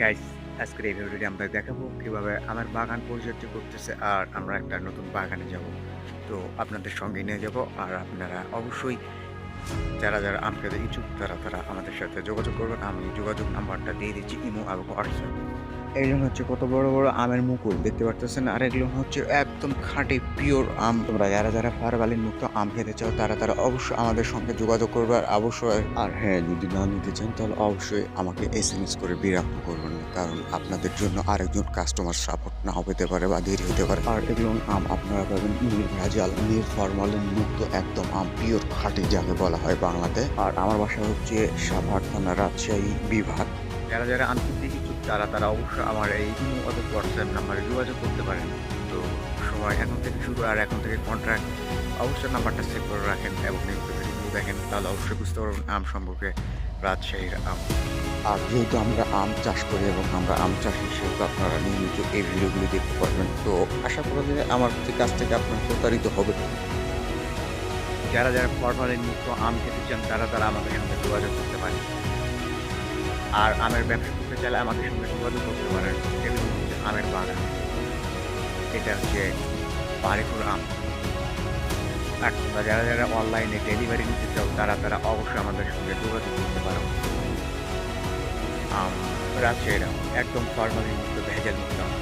Guys আজকের এই ভিডিওটি আমরা দেখাবো কীভাবে আমার বাগান পরিচর্যা করতেছে আর আমরা একটা নতুন বাগানে যাব। তো আপনাদের সঙ্গে নিয়ে যাব আর আপনারা অবশ্যই যারা যারা আমাকে খেতে ইচ্ছুক তারা তারা আমাদের সাথে যোগাযোগ করবেন। আমি যোগাযোগ নাম্বারটা দিয়ে দিচ্ছি, ইমো এবং হোয়াটসঅ্যাপ। এইগুলো হচ্ছে কত বড় বড় আমের মুকুল, দেখতে পারতেছেন? আর এগুলো হচ্ছে একদম খাঁটি পিওর আম। তোমরা যারা যারা ফারবালিন মুক্ত আম খেতে চাও, তারা তারা অবশ্যই আমাদের সঙ্গে যোগাযোগ করবে অবশ্যই আর হ্যাঁ যদি না নিতে চান, তাহলে অবশ্যই আমাকে এস এম এস করে বিরক্ত করবেন কারণ আপনাদের জন্য আরেকজন কাস্টমার সাপোর্ট না হতে পারে বা দেরি হতে পারে। আর এগুলো আম আপনারা পাবেন নির্ভেজাল নির্ফরমালিন মুক্ত একদম আম পিওর খাঁটি যাকে বলা হয় বাংলাতে। আর আমার বাসা হচ্ছে সাভার থানা রাজশাহী বিভাগ। যারা যারা ইচ্ছুক তারা তারা অবশ্যই আমার এই অথবা হোয়াটসঅ্যাপ নাম্বারে যোগাযোগ করতে পারেন। তো সবাই এখন থেকে শুরু আর এখন থেকে কন্ট্রাক্ট অবশ্যই নাম্বারটা সেভ করে রাখেন এবং দেখেন তাহলে অবশ্যই বুঝতে পারবেন আম সম্পর্কে রাজশাহীর আম। আর যেহেতু আমরা আম চাষ করি এবং আমরা আম চাষি সেহেতু আপনারা নিয়মিত এই ভিডিওগুলি দেখতে পারবেন তো আশা করা যায় আমার কাছ থেকে আপনার প্রতারিত হবে। যারা যারা ফরমালিন মুক্ত আম খেতে চান তারা তারা আমাদের সঙ্গে যোগাযোগ করতে পারেন। আর আমের ব্যবসা করতে চাইলে আমাদের সঙ্গে যোগাযোগ করতে পারেন। এগুলো হচ্ছে আমের বাগান এটা হচ্ছে বাড়িপুর আম। আর তোমরা যারা যারা অনলাইনে ডেলিভারি নিতে চাও, তারা তারা অবশ্যই আমাদের সঙ্গে যোগাযোগ করতে পারো। আম, রাজশাহীর একদম ফরমালিন মুক্ত ভেজাল মুক্ত